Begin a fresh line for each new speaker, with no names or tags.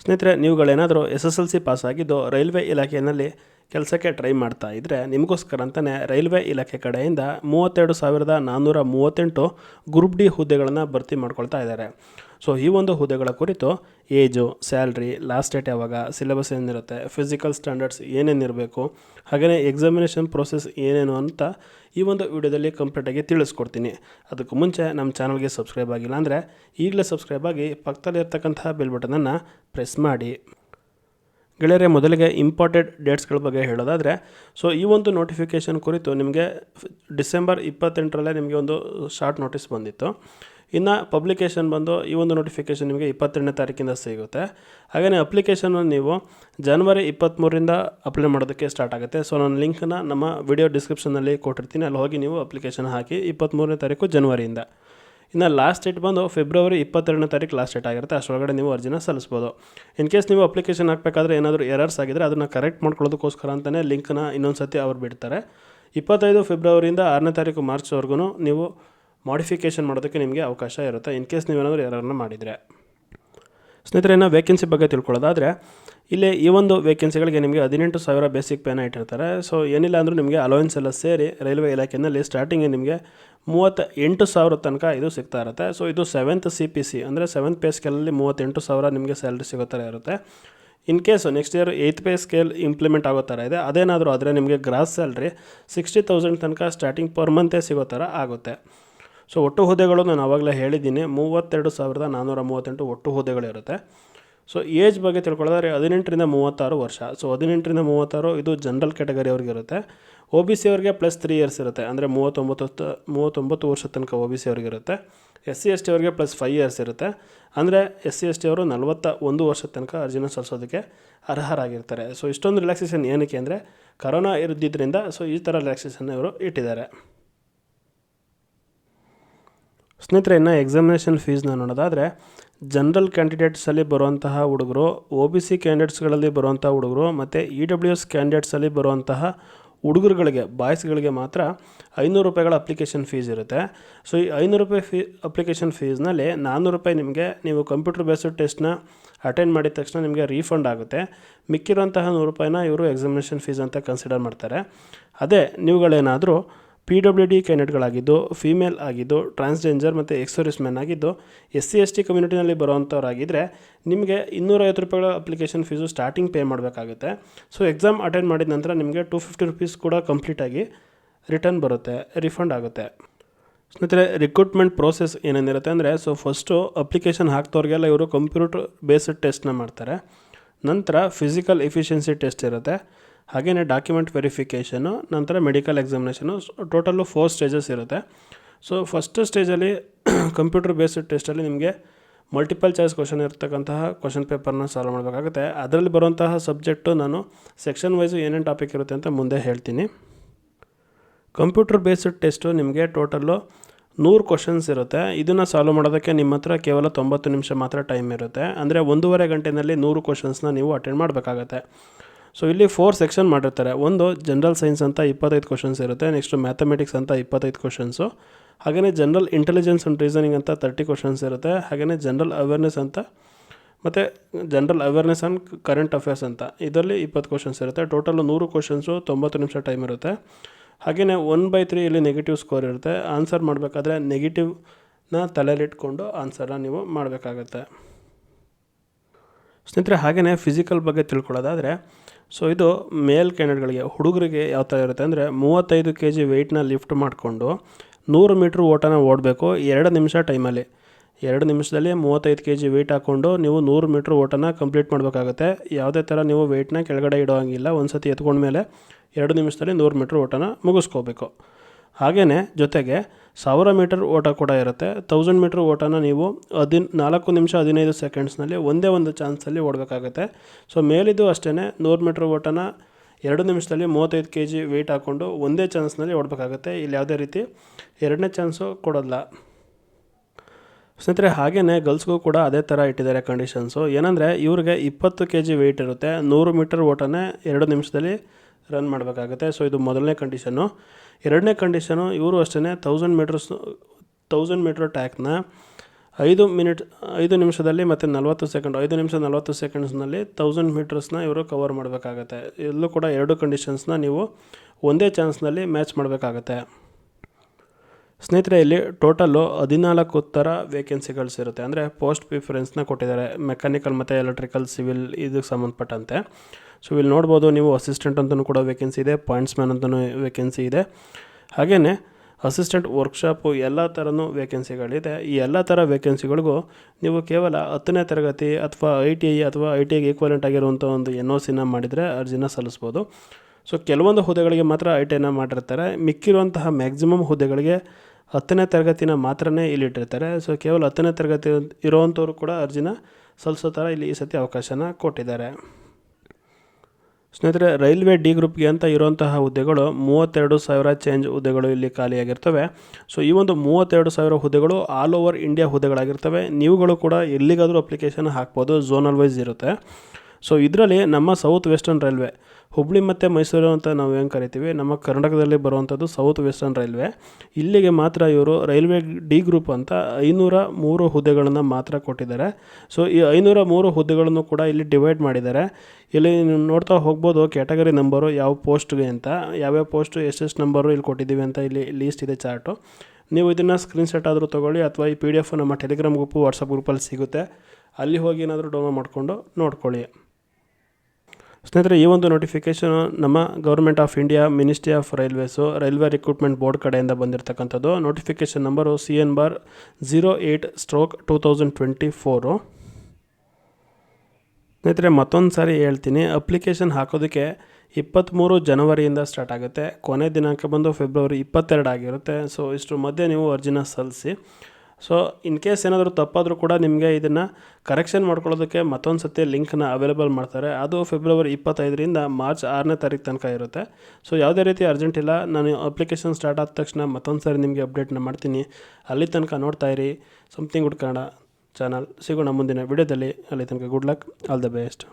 ಸ್ನೇಹಿತರೆ ನೀವುಗಳೇನಾದರೂ S S L C pass ಆಗಿದ್ದು railway ಇಲಾಖೆಯಲ್ಲಿ ಕೆಲಸಕ್ಕೆ ಟ್ರೈ ಮಾಡ್ತಾ ಇದ್ದರೆ ನಿಮಗೋಸ್ಕರ ಅಂತಲೇ ರೈಲ್ವೆ ಇಲಾಖೆ ಕಡೆಯಿಂದ ಮೂವತ್ತೆರಡು ಸಾವಿರದ ನಾನ್ನೂರ ಮೂವತ್ತೆಂಟು ಗ್ರೂಪ್ ಡಿ ಹುದ್ದೆಗಳನ್ನು ಭರ್ತಿ ಮಾಡ್ಕೊಳ್ತಾ ಇದ್ದಾರೆ. ಸೊ, ಈ ಒಂದು ಹುದ್ದೆಗಳ ಕುರಿತು ಏಜು, ಸ್ಯಾಲ್ರಿ, ಲಾಸ್ಟ್ ಡೇಟ್ ಯಾವಾಗ, ಸಿಲೆಬಸ್ ಏನಿರುತ್ತೆ, ಫಿಸಿಕಲ್ ಸ್ಟ್ಯಾಂಡರ್ಡ್ಸ್ ಏನೇನಿರಬೇಕು ಹಾಗೆಯೇ ಎಕ್ಸಾಮಿನೇಷನ್ ಪ್ರೋಸೆಸ್ ಏನೇನು ಅಂತ ಈ ಒಂದು ವಿಡಿಯೋದಲ್ಲಿ ಕಂಪ್ಲೀಟಾಗಿ ತಿಳಿಸ್ಕೊಡ್ತೀನಿ. ಅದಕ್ಕೂ ಮುಂಚೆ ನಮ್ಮ ಚಾನಲ್ಗೆ ಸಬ್ಸ್ಕ್ರೈಬ್ ಆಗಿಲ್ಲ ಅಂದರೆ ಈಗಲೇ ಸಬ್ಸ್ಕ್ರೈಬ್ ಆಗಿ ಪಕ್ಕದಲ್ಲಿರ್ತಕ್ಕಂತಹ ಬೆಲ್ ಬಟನನ್ನು ಪ್ರೆಸ್ ಮಾಡಿ. ಗೆಳೆಯರೆ, ಮೊದಲಿಗೆ ಇಂಪಾರ್ಟೆಡ್ ಡೇಟ್ಸ್ಗಳ ಬಗ್ಗೆ ಹೇಳೋದಾದರೆ ಸೊ ಈ ಒಂದು ನೋಟಿಫಿಕೇಷನ್ ಕುರಿತು ನಿಮಗೆ ಡಿಸೆಂಬರ್ ಇಪ್ಪತ್ತೆಂಟರಲ್ಲೇ ನಿಮಗೆ ಒಂದು ಶಾರ್ಟ್ ನೋಟಿಸ್ ಬಂದಿತ್ತು. ಇನ್ನು ಪಬ್ಲಿಕೇಶನ್ ಬಂದು ಈ ಒಂದು ನೋಟಿಫಿಕೇಷನ್ ನಿಮಗೆ ಇಪ್ಪತ್ತೆರಡನೇ ತಾರೀಕಿಂದ ಸಿಗುತ್ತೆ. ಹಾಗೆಯೇ ಅಪ್ಲಿಕೇಶನ್ ನೀವು ಜನವರಿ ಇಪ್ಪತ್ತ್ಮೂರಿಂದ ಅಪ್ಲೈ ಮಾಡೋದಕ್ಕೆ ಸ್ಟಾರ್ಟ್ ಆಗುತ್ತೆ. ಸೊ ನಾನು ಲಿಂಕನ್ನು ನಮ್ಮ ವಿಡಿಯೋ ಡಿಸ್ಕ್ರಿಪ್ಷನಲ್ಲಿ ಕೊಟ್ಟಿರ್ತೀನಿ. ಅಲ್ಲಿ ಹೋಗಿ ನೀವು ಅಪ್ಲಿಕೇಶನ್ ಹಾಕಿ ಇಪ್ಪತ್ತ್ಮೂರನೇ ತಾರೀಕು ಜನವರಿಯಿಂದ ಇನ್ನು ಲಾಸ್ಟ್ ಡೇಟ್ ಬಂದು ಫೆಬ್ರವರಿ ಇಪ್ಪತ್ತೆರಡನೇ ತಾರೀಕು ಲಾಸ್ಟ್ ಡೇಟ್ ಆಗಿರುತ್ತೆ. ಅಷ್ಟರೊಳಗಡೆ ನೀವು ಅರ್ಜಿನ ಸಲ್ಲಿಸ್ಬೋದು. ಇನ್ ಕೇಸ್ ನೀವು ಅಪ್ಲಿಕೇಶನ್ ಹಾಕಬೇಕಾದ್ರೆ ಏನಾದರೂ ಎರರ್ಸ್ ಆಗಿದ್ರೆ ಅದನ್ನು ಕರೆಕ್ಟ್ ಮಾಡ್ಕೊಳ್ಳೋದಕ್ಕೋಸ್ಕರ ಅಂತಲೇ ಲಿಂಕ್ನ ಇನ್ನೊಂದು ಸತಿ ಅವ್ರು ಬಿಡ್ತಾರೆ. ಇಪ್ಪತ್ತೈದು ಫೆಬ್ರವರಿಯಿಂದ ಆರನೇ ತಾರೀಕು ಮಾರ್ಚ್ವರೆಗೂ ನೀವು ಮಾಡಿಫಿಕೇಷನ್ ಮಾಡೋದಕ್ಕೆ ನಿಮಗೆ ಅವಕಾಶ ಇರುತ್ತೆ. ಇನ್ ಕೇಸ್ ನೀವೇನಾದರೂ ಎರರ್ನ ಮಾಡಿದರೆ. ಸ್ನೇಹಿತರೆ, ಇನ್ನು ವೇಕೆನ್ಸಿ ಬಗ್ಗೆ ತಿಳ್ಕೊಳ್ಳೋದಾದರೆ, ಇಲ್ಲಿ ಈ ಒಂದು ವೇಕೆನ್ಸಿಗಳಿಗೆ ನಿಮಗೆ ಹದಿನೆಂಟು ಸಾವಿರ ಬೇಸಿಕ್ ಪೇನ ಇಟ್ಟಿರ್ತಾರೆ. ಸೊ ಏನಿಲ್ಲ ಅಂದರೂ ನಿಮಗೆ ಅಲೋಯನ್ಸ್ ಎಲ್ಲ ಸೇರಿ ರೈಲ್ವೆ ಇಲಾಖೆಯಲ್ಲಿ ಸ್ಟಾರ್ಟಿಂಗ್ ನಿಮಗೆ ಮೂವತ್ತ ಎಂಟು ಸಾವಿರ ತನಕ ಇದು ಸಿಗ್ತಾ ಇರುತ್ತೆ. ಸೊ ಇದು ಸೆವೆಂತ್ ಸಿ ಪಿ ಸಿ ಅಂದರೆ ಸೆವೆಂತ್ ಪೇ ಸ್ಕೇಲಲ್ಲಿ ಮೂವತ್ತೆಂಟು ಸಾವಿರ ನಿಮಗೆ ಸ್ಯಾಲ್ರಿ ಸಿಗೋ ಥರ ಇರುತ್ತೆ. In case next year eighth pay scale implement ಆಗೋ ಥರ ಇದೆ, ಅದೇನಾದರೂ ಆದರೆ ನಿಮಗೆ ಗ್ರಾಸ್ ಸ್ಯಾಲ್ರಿ ಸಿಕ್ಸ್ಟಿ ತೌಸಂಡ್ ತನಕ ಸ್ಟಾರ್ಟಿಂಗ್ ಪರ್ ಮಂತೇ ಸಿಗೋ ಥರ ಆಗುತ್ತೆ. ಸೊ ಒಟ್ಟು ಹುದ್ದೆಗಳು ನಾನು ಆವಾಗಲೇ ಹೇಳಿದ್ದೀನಿ. ಮೂವತ್ತೆರಡು ಸಾವಿರದ ನಾನ್ನೂರ ಮೂವತ್ತೆಂಟು ಒಟ್ಟು ಹುದ್ದೆಗಳಿರುತ್ತೆ. ಸೊ ಏಜ್ ಬಗ್ಗೆ ತಿಳ್ಕೊಳ್ಳೋದಾದ್ರೆ ಹದಿನೆಂಟರಿಂದ ಮೂವತ್ತಾರು ವರ್ಷ. ಸೊ ಹದಿನೆಂಟರಿಂದ ಮೂವತ್ತಾರು ಇದು ಜನರಲ್ ಕ್ಯಾಟಗರಿ ಇರುತ್ತೆ. ಒ ಬಿ ಸಿ ಅವ್ರಿಗೆ ಪ್ಲಸ್ ತ್ರೀ ಇಯರ್ಸ್ ಇರುತ್ತೆ. ಅಂದರೆ ಮೂವತ್ತೊಂಬತ್ತು ಮೂವತ್ತೊಂಬತ್ತು ವರ್ಷ ತನಕ ಒ ಬಿ ಸಿ ಅವ್ರಿಗಿರುತ್ತೆ ಎಸ್ ಸಿ ಎಸ್ ಟಿ ಅವ್ರಿಗೆ ಪ್ಲಸ್ ಫೈವ್ ಇಯರ್ಸ್ ಇರುತ್ತೆ. ಅಂದರೆ ಎಸ್ ಸಿ ಎಸ್ ಟಿ ಅವರು ನಲವತ್ತ ಒಂದು ವರ್ಷ ತನಕ ಅರ್ಜಿನ ಸಲ್ಲಿಸೋದಕ್ಕೆ ಅರ್ಹರಾಗಿರ್ತಾರೆ. ಸೊ ಇಷ್ಟೊಂದು ರಿಲ್ಯಾಕ್ಸೇಷನ್ ಏನಕ್ಕೆ ಅಂದರೆ ಕರೋನಾ ಇರದಿದ್ದರಿಂದ ಸೊ ಈ ಥರ ರಿಲ್ಯಾಕ್ಸೇಷನ್ ಇವರು ಇಟ್ಟಿದ್ದಾರೆ. ಸ್ನೇಹಿತರೆ, ಇನ್ನು ಎಕ್ಸಾಮಿನೇಷನ್ ಫೀಸ್ನ ನೋಡೋದಾದರೆ ಜನರಲ್ ಕ್ಯಾಂಡಿಡೇಟ್ಸಲ್ಲಿ ಬರುವಂತಹ ಹುಡುಗರು ಒ ಬಿ ಸಿ ಕ್ಯಾಂಡಿಡೇಟ್ಸ್ಗಳಲ್ಲಿ ಬರುವಂಥ ಹುಡುಗರು, ಮತ್ತು ಇ ಡಬ್ಲ್ಯೂ ಎಸ್ ಕ್ಯಾಂಡಿಡೇಟ್ಸಲ್ಲಿ ಬರುವಂತಹ ಹುಡುಗರುಗಳಿಗೆ ಬಾಯ್ಸ್ಗಳಿಗೆ ಮಾತ್ರ ಐನೂರು ರೂಪಾಯಿಗಳ ಅಪ್ಲಿಕೇಶನ್ ಫೀಸ್ ಇರುತ್ತೆ. ಸೊ ಈ ಐನೂರು ರೂಪಾಯಿ ಫೀ ಅಪ್ಲಿಕೇಶನ್ ಫೀಸ್ನಲ್ಲಿ ನಾನ್ನೂರು ರೂಪಾಯಿ ನಿಮಗೆ, ನೀವು ಕಂಪ್ಯೂಟರ್ ಬೇಸ್ಡ್ ಟೆಸ್ಟ್ನ ಅಟೆಂಡ್ ಮಾಡಿದ ತಕ್ಷಣ ನಿಮಗೆ ರೀಫಂಡ್ ಆಗುತ್ತೆ. ಮಿಕ್ಕಿರುವಂತಹ ನೂರು ರೂಪಾಯಿನ ಇವರು ಎಕ್ಸಾಮಿನೇಷನ್ ಫೀಸ್ ಅಂತ ಕನ್ಸಿಡರ್ ಮಾಡ್ತಾರೆ. ಅದೇ, ನೀವುಗಳೇನಾದರೂ ಪಿ ಡಬ್ಲ್ಯೂ ಡಿ ಕ್ಯಾಂಡಿಡೇಟ್ಗಳಾಗಿದ್ದು ಫೀಮೇಲ್ ಆಗಿದ್ದು ಟ್ರಾನ್ಸ್ಜೆಂಡರ್ ಮತ್ತು ಎಕ್ಸರ್ವಿಸ್ ಮ್ಯಾನ್ ಆಗಿದ್ದು ಎಸ್ ಸಿ ಎಸ್ ಟಿ ಕಮ್ಯುನಿಟಿನಲ್ಲಿ ಬರುವಂಥವ್ರಾಗಿದ್ದರೆ ನಿಮಗೆ ಇನ್ನೂರೈವತ್ತು ರೂಪಾಯಿಗಳ ಅಪ್ಲಿಕೇಶನ್ ಫೀಸು ಸ್ಟಾರ್ಟಿಂಗ್ ಪೇ ಮಾಡಬೇಕಾಗುತ್ತೆ. ಸೊ ಎಕ್ಸಾಮ್ ಅಟೆಂಡ್ ಮಾಡಿದ ನಂತರ ನಿಮಗೆ ಟೂ ಫಿಫ್ಟಿ ರುಪೀಸ್ ಕೂಡ ಕಂಪ್ಲೀಟಾಗಿ ರಿಟರ್ನ್ ಬರುತ್ತೆ ರಿಫಂಡ್ ಆಗುತ್ತೆ. ಸ್ನೇಹಿತರೆ ರಿಕ್ರೂಟ್ಮೆಂಟ್ ಪ್ರೋಸೆಸ್ ಏನೇನಿರುತ್ತೆ ಅಂದರೆ ಸೊ ಫಸ್ಟು ಅಪ್ಲಿಕೇಶನ್ ಹಾಕ್ತವ್ರಿಗೆಲ್ಲ ಇವರು ಕಂಪ್ಯೂಟರ್ ಬೇಸ್ಡ್ ಟೆಸ್ಟ್ನ ಮಾಡ್ತಾರೆ. ನಂತರ ಫಿಸಿಕಲ್ ಎಫಿಷಿಯನ್ಸಿ ಟೆಸ್ಟ್ ಇರುತ್ತೆ. ಹಾಗೆಯೇ ಡಾಕ್ಯುಮೆಂಟ್ ವೆರಿಫಿಕೇಷನು ನಂತರ medical examination total four stages ಇರುತ್ತೆ. ಸೊ ಫಸ್ಟ್ ಸ್ಟೇಜಲ್ಲಿ ಕಂಪ್ಯೂಟರ್ ಬೇಸ್ಡ್ ಟೆಸ್ಟಲ್ಲಿ ನಿಮಗೆ ಮಲ್ಟಿಪಲ್ ಚಾಯ್ಸ್ ಕ್ವಶನ್ ಇರತಕ್ಕಂತಹ ಕ್ವಶನ್ ಪೇಪರ್ನ ಸಾಲ್ವ್ ಮಾಡಬೇಕಾಗುತ್ತೆ. ಅದರಲ್ಲಿ ಬರುವಂತಹ ಸಬ್ಜೆಕ್ಟು ನಾನು ಸೆಕ್ಷನ್ ವೈಸು ಏನೇನು ಟಾಪಿಕ್ ಇರುತ್ತೆ ಅಂತ ಮುಂದೆ ಹೇಳ್ತೀನಿ. ಕಂಪ್ಯೂಟರ್ ಬೇಸ್ಡ್ ಟೆಸ್ಟು ನಿಮಗೆ ಟೋಟಲ್ಲು ನೂರು ಕ್ವಶನ್ಸ್ ಇರುತ್ತೆ. ಇದನ್ನು ಸಾಲ್ವ್ ಮಾಡೋದಕ್ಕೆ ನಿಮ್ಮ ಹತ್ರ ಕೇವಲ ತೊಂಬತ್ತು ನಿಮಿಷ ಮಾತ್ರ ಟೈಮ್ ಇರುತ್ತೆ. ಅಂದರೆ ಒಂದೂವರೆ ಗಂಟೆಯಲ್ಲಿ ನೂರು ಕ್ವಶನ್ಸ್ನ ನೀವು ಅಟೆಂಡ್ ಮಾಡಬೇಕಾಗತ್ತೆ. ಸೊ ಇಲ್ಲಿ ಫೋರ್ ಸೆಕ್ಷನ್ ಮಾಡಿರ್ತಾರೆ. ಒಂದು ಜನರಲ್ ಸೈನ್ಸ್ ಅಂತ ಇಪ್ಪತ್ತೈದು ಕ್ವಶನ್ಸ್ ಇರುತ್ತೆ. ನೆಕ್ಸ್ಟ್ ಮ್ಯಾಥಮೆಟಿಕ್ಸ್ ಅಂತ ಇಪ್ಪತ್ತೈದು ಕ್ವಶನ್ಸು ಹಾಗೆಯೇ ಜನರಲ್ ಇಂಟೆಲಿಜೆನ್ಸ್ ಆ್ಯಂಡ್ ರೀಸನಿಂಗ್ ಅಂತ ತರ್ಟಿ ಕ್ವಶನ್ಸ್ ಇರುತ್ತೆ. ಹಾಗೆಯೇ ಜನರಲ್ ಅವೇರ್ನೆಸ್ ಅಂತ, ಮತ್ತು general awareness and current affairs ಅಂತ. ಇದರಲ್ಲಿ ಇಪ್ಪತ್ತು ಕ್ವಶನ್ಸ್ ಇರುತ್ತೆ. ಟೋಟಲ್ ನೂರು ಕ್ವಶನ್ಸು ತೊಂಬತ್ತು ನಿಮಿಷ ಟೈಮ್ ಇರುತ್ತೆ. ಹಾಗೆಯೇ ಒನ್ ಬೈ ತ್ರೀ ಇಲ್ಲಿ ನೆಗೆಟಿವ್ ಸ್ಕೋರ್ ಇರುತ್ತೆ. ಆನ್ಸರ್ ಮಾಡಬೇಕಾದ್ರೆ ನೆಗೆಟಿವ್ನ ತಲೆಯಲ್ಲಿಟ್ಕೊಂಡು ಆನ್ಸರ್ನ ನೀವು ಮಾಡಬೇಕಾಗತ್ತೆ. ಸ್ನೇಹಿತರೆ ಹಾಗೆಯೇ ಫಿಸಿಕಲ್ ಬಗ್ಗೆ ತಿಳ್ಕೊಳ್ಳೋದಾದರೆ ಸೊ ಇದು ಮೇಲ್ ಕ್ಯಾಂಡಿಡೇಟ್ಗಳಿಗೆ ಹುಡುಗರಿಗೆ ಯಾವ ಥರ ಇರುತ್ತೆ ಅಂದರೆ ಮೂವತ್ತೈದು ಕೆ ಜಿ ವೆಯ್ಟ್ನ ಲಿಫ್ಟ್ ಮಾಡಿಕೊಂಡು ನೂರು ಮೀಟ್ರ್ ಓಟನ ಓಡಬೇಕು ಎರಡು ನಿಮಿಷ ಟೈಮಲ್ಲಿ ಎರಡು ನಿಮಿಷದಲ್ಲಿ ಮೂವತ್ತೈದು ಕೆ ಜಿ ವೆಯ್ಟ್ ಹಾಕ್ಕೊಂಡು ನೀವು ನೂರು ಮೀಟ್ರ್ ಓಟನ ಕಂಪ್ಲೀಟ್ ಮಾಡಬೇಕಾಗುತ್ತೆ. ಯಾವುದೇ ಥರ ನೀವು ವೆಯ್ಟ್ನ ಕೆಳಗಡೆ ಇಡೋ ಹಂಗಿಲ್ಲ ಒಂದು ಸತಿ ಎತ್ಕೊಂಡ್ಮೇಲೆ ಎರಡು ನಿಮಿಷದಲ್ಲಿ ನೂರು ಮೀಟ್ರ್ ಓಟನ ಮುಗಿಸ್ಕೋಬೇಕು. ಹಾಗೆಯೇ ಜೊತೆಗೆ ಸಾವಿರ ಮೀಟರ್ ಓಟ ಕೂಡ ಇರುತ್ತೆ. ತೌಸಂಡ್ ಮೀಟ್ರ್ ಓಟನ ನೀವು ಹದಿನ, ನಾಲ್ಕು ನಿಮಿಷ ಹದಿನೈದು ಸೆಕೆಂಡ್ಸ್ನಲ್ಲಿ ಒಂದೇ ಒಂದು ಚಾನ್ಸಲ್ಲಿ ಓಡಬೇಕಾಗುತ್ತೆ. ಸೊ ಮೇಲಿದ್ದು ಅಷ್ಟೇ ನೂರು ಮೀಟ್ರ್ ಓಟನ ಎರಡು ನಿಮಿಷದಲ್ಲಿ ಮೂವತ್ತೈದು ಕೆ ಜಿ ವೆಯ್ಟ್ ಹಾಕ್ಕೊಂಡು ಒಂದೇ ಚಾನ್ಸ್ನಲ್ಲಿ ಓಡಬೇಕಾಗುತ್ತೆ. ಇಲ್ಲಿ ಯಾವುದೇ ರೀತಿ ಎರಡನೇ ಚಾನ್ಸು ಕೊಡೋಲ್ಲ. ಸ್ನೇಹಿತರೆ ಹಾಗೆಯೇ ಗರ್ಲ್ಸ್ಗೂ ಕೂಡ ಅದೇ ಥರ ಇಟ್ಟಿದ್ದಾರೆ ಕಂಡೀಷನ್ಸು ಏನಂದರೆ, ಇವ್ರಿಗೆ ಇಪ್ಪತ್ತು ಕೆ ಜಿ ವೆಯ್ಟ್ ಇರುತ್ತೆ. ನೂರು ಮೀಟರ್ ಓಟನೇ ಎರಡು ನಿಮಿಷದಲ್ಲಿ ರನ್ ಮಾಡಬೇಕಾಗುತ್ತೆ. ಸೊ ಇದು ಮೊದಲನೇ ಕಂಡೀಷನ್ನು ಎರಡನೇ ಕಂಡೀಷನು ಇವರು ಅಷ್ಟೇ ತೌಸಂಡ್ ಮೀಟರ್ಸ್ ತೌಸಂಡ್ ಮೀಟ್ರ್ ಟ್ಯಾಕ್ನ ಐದು ಮಿನಿಟ್ ಐದು ನಿಮಿಷದಲ್ಲಿ ಮತ್ತು ನಲವತ್ತು ಸೆಕೆಂಡ್ ಐದು ನಿಮಿಷ ನಲವತ್ತು ಸೆಕೆಂಡ್ಸ್ನಲ್ಲಿ ತೌಸಂಡ್ ಮೀಟರ್ಸ್ನ ಇವರು ಕವರ್ ಮಾಡಬೇಕಾಗತ್ತೆ. ಎಲ್ಲೂ ಕೂಡ ಎರಡು ಕಂಡೀಷನ್ಸ್ನ ನೀವು ಒಂದೇ ಚಾನ್ಸ್ನಲ್ಲಿ ಮ್ಯಾಚ್ ಮಾಡಬೇಕಾಗತ್ತೆ. ಸ್ನೇಹಿತರೆ, ಇಲ್ಲಿ ಟೋಟಲ್ಲು ಹದಿನಾಲ್ಕು ಥರ ವೇಕೆನ್ಸಿಗಳು ಇರುತ್ತೆ ಅಂದರೆ ಪೋಸ್ಟ್ ಪ್ರಿಫರೆನ್ಸ್ನ ಕೊಟ್ಟಿದ್ದಾರೆ. ಮೆಕ್ಯಾನಿಕಲ್ ಮತ್ತು ಎಲೆಕ್ಟ್ರಿಕಲ್ ಸಿವಿಲ್ ಇದಕ್ಕೆ ಸಂಬಂಧಪಟ್ಟಂತೆ. ಸೊ ಇಲ್ಲಿ ನೋಡ್ಬೋದು ನೀವು ಅಸಿಸ್ಟೆಂಟ್ ಅಂತಲೂ ಕೂಡ ವೇಕೆನ್ಸಿ ಇದೆ ಪಾಯಿಂಟ್ಸ್ ಮ್ಯಾನ್ ಅಂತಲೂ ವೇಕೆನ್ಸಿ ಇದೆ. ಹಾಗೆಯೇ ಅಸಿಸ್ಟೆಂಟ್ ವರ್ಕ್ಶಾಪು ಎಲ್ಲ ಥರನೂ ವೇಕೆನ್ಸಿಗಳಿದೆ ಈ ಎಲ್ಲ ಥರ ವೇಕೆನ್ಸಿಗಳಿಗೂ ನೀವು ಕೇವಲ ಹತ್ತನೇ ತರಗತಿ ಅಥವಾ ಐ ಟಿ ಐ ಅಥವಾ ಐ ಟಿ ಐಗೆ ಈಕ್ವಲೆಂಟ್ ಆಗಿರುವಂಥ ಒಂದು ಎನ್ ಒ ಸಿನ ಮಾಡಿದರೆ ಅರ್ಜಿನ ಸಲ್ಲಿಸ್ಬೋದು. ಸೊ ಕೆಲವೊಂದು ಹುದ್ದೆಗಳಿಗೆ ಮಾತ್ರ ಐ ಟಿ ಐನ ಮಾಡಿರ್ತಾರೆ. ಮಿಕ್ಕಿರುವಂತಹ ಮ್ಯಾಕ್ಸಿಮಮ್ ಹುದ್ದೆಗಳಿಗೆ ಹತ್ತನೇ ತರಗತಿನ ಮಾತ್ರನೇ ಇಲ್ಲಿ ಇಟ್ಟಿರ್ತಾರೆ. ಸೊ ಕೇವಲ ಹತ್ತನೇ ತರಗತಿ ಇರೋವಂಥವ್ರು ಕೂಡ ಅರ್ಜಿನ ಸಲ್ಲಿಸೋ ಥರ ಇಲ್ಲಿ ಈ ಸತಿ ಅವಕಾಶನ ಕೊಟ್ಟಿದ್ದಾರೆ. ಸ್ನೇಹಿತರೆ, ರೈಲ್ವೆ ಡಿ ಗ್ರೂಪ್ಗೆ ಅಂತ ಇರುವಂತಹ ಹುದ್ದೆಗಳು ಮೂವತ್ತೆರಡು ಸಾವಿರ ಚೇಂಜ್ ಹುದ್ದೆಗಳು ಇಲ್ಲಿ ಖಾಲಿಯಾಗಿರ್ತವೆ. ಸೊ, ಈ ಒಂದು ಮೂವತ್ತೆರಡು ಸಾವಿರ ಹುದ್ದೆಗಳು ಆಲ್ ಓವರ್ ಇಂಡಿಯಾ ಹುದ್ದೆಗಳಾಗಿರ್ತವೆ. ನೀವುಗಳು ಕೂಡ ಎಲ್ಲಿಗಾದರೂ ಅಪ್ಲಿಕೇಶನ್ ಹಾಕ್ಬೋದು, ಝೋನಲ್ ವೈಸ್ ಇರುತ್ತೆ. ಸೊ ಇದರಲ್ಲಿ ನಮ್ಮ ಸೌತ್ ವೆಸ್ಟರ್ನ್ ರೈಲ್ವೆ ಹುಬ್ಳಿ ಮತ್ತು ಮೈಸೂರು ಅಂತ ನಾವು ಏನು ಕರಿತೀವಿ? ನಮ್ಮ ಕರ್ನಾಟಕದಲ್ಲಿ ಬರುವಂಥದ್ದು ಸೌತ್ ವೆಸ್ಟರ್ನ್ ರೈಲ್ವೆ ಇಲ್ಲಿಗೆ ಮಾತ್ರ ಇವರು ರೈಲ್ವೆ ಡಿ ಗ್ರೂಪ್ ಅಂತ ಐನೂರ ಮೂರು ಹುದ್ದೆಗಳನ್ನು ಮಾತ್ರ ಕೊಟ್ಟಿದ್ದಾರೆ. ಸೊ ಈ ಐನೂರ ಮೂರು ಹುದ್ದೆಗಳನ್ನು ಕೂಡ ಇಲ್ಲಿ ಡಿವೈಡ್ ಮಾಡಿದ್ದಾರೆ. ಇಲ್ಲಿ ನೀವು ನೋಡ್ತಾ ಹೋಗ್ಬೋದು, ಕ್ಯಾಟಗರಿ ನಂಬರು ಯಾವ ಪೋಸ್ಟ್ಗೆ ಅಂತ, ಯಾವ್ಯಾವ ಪೋಸ್ಟು ಎಷ್ಟೆಷ್ಟು ನಂಬರು ಇಲ್ಲಿ ಕೊಟ್ಟಿದ್ದೀವಿ ಅಂತ ಇಲ್ಲಿ ಲೀಸ್ಟ್ ಇದೆ ಚಾರ್ಟು. ನೀವು ಇದನ್ನು ಸ್ಕ್ರೀನ್ಶಾಟ್ ಆದರೂ ತೊಗೊಳ್ಳಿ, ಅಥವಾ ಈ ಪಿ ಡಿ ಎಫ್ ನಮ್ಮ ಟೆಲಿಗ್ರಾಮ್ ಗ್ರೂಪು ವಾಟ್ಸಪ್ ಗ್ರೂಪಲ್ಲಿ ಸಿಗುತ್ತೆ. ಅಲ್ಲಿ ಹೋಗಿ ಏನಾದರೂ ಡೌನ್ಲೋಡ್ ಮಾಡಿಕೊಂಡು ನೋಡ್ಕೊಳ್ಳಿ. ಸ್ನೇಹಿತರೆ, ಈ ಒಂದು ನೋಟಿಫಿಕೇಷನ್ ನಮ್ಮ government of India ministry of railways railway recruitment board ಕಡೆಯಿಂದ ಬಂದಿರತಕ್ಕಂಥದ್ದು. Notification number C N bar zero eight stroke two thousand twenty four ಸ್ನೇಹಿತರೆ, ಮತ್ತೊಂದು ಸಾರಿ ಹೇಳ್ತೀನಿ. ಅಪ್ಲಿಕೇಶನ್ ಹಾಕೋದಕ್ಕೆ ಇಪ್ಪತ್ತ್ಮೂರು ಜನವರಿಯಿಂದ ಸ್ಟಾರ್ಟ್ ಆಗುತ್ತೆ. ಕೊನೆ ದಿನಾಂಕ ಬಂದು ಫೆಬ್ರವರಿ ಇಪ್ಪತ್ತೆರಡು ಆಗಿರುತ್ತೆ. ಸೊ ಇಷ್ಟು ಮಧ್ಯೆ ನೀವು ಅರ್ಜಿನ ಸಲ್ಲಿಸಿ. ಸೊ ಇನ್ ಕೇಸ್ ಏನಾದರೂ ತಪ್ಪಾದರೂ ಕೂಡ ನಿಮಗೆ ಇದನ್ನು ಕರೆಕ್ಷನ್ ಮಾಡ್ಕೊಳ್ಳೋದಕ್ಕೆ ಮತ್ತೊಂದು ಸತಿ ಲಿಂಕ್ನ ಅವೈಲೇಬಲ್ ಮಾಡ್ತಾರೆ. ಅದು ಫೆಬ್ರವರಿ ಇಪ್ಪತ್ತೈದರಿಂದ ಮಾರ್ಚ್ ಆರನೇ ತಾರೀಕು ತನಕ ಇರುತ್ತೆ. ಸೊ ಯಾವುದೇ ರೀತಿ ಅರ್ಜೆಂಟ್ ಇಲ್ಲ. ನಾನು ಅಪ್ಲಿಕೇಶನ್ ಸ್ಟಾರ್ಟ್ ಆದ ತಕ್ಷಣ ಮತ್ತೊಂದು ಸಾರಿ ನಿಮಗೆ ಅಪ್ಡೇಟ್ನ ಮಾಡ್ತೀನಿ. ಅಲ್ಲಿ ತನಕ ನೋಡ್ತಾ ಇರಿ. ಸಮಥಿಂಗ್ ಗುಡ್ ಕನ್ನಡ ಚಾನಲ್ ಸಿಗೋಣ ಮುಂದಿನ ವಿಡಿಯೋದಲ್ಲಿ ಅಲ್ಲಿ ತನಕ good luck all the best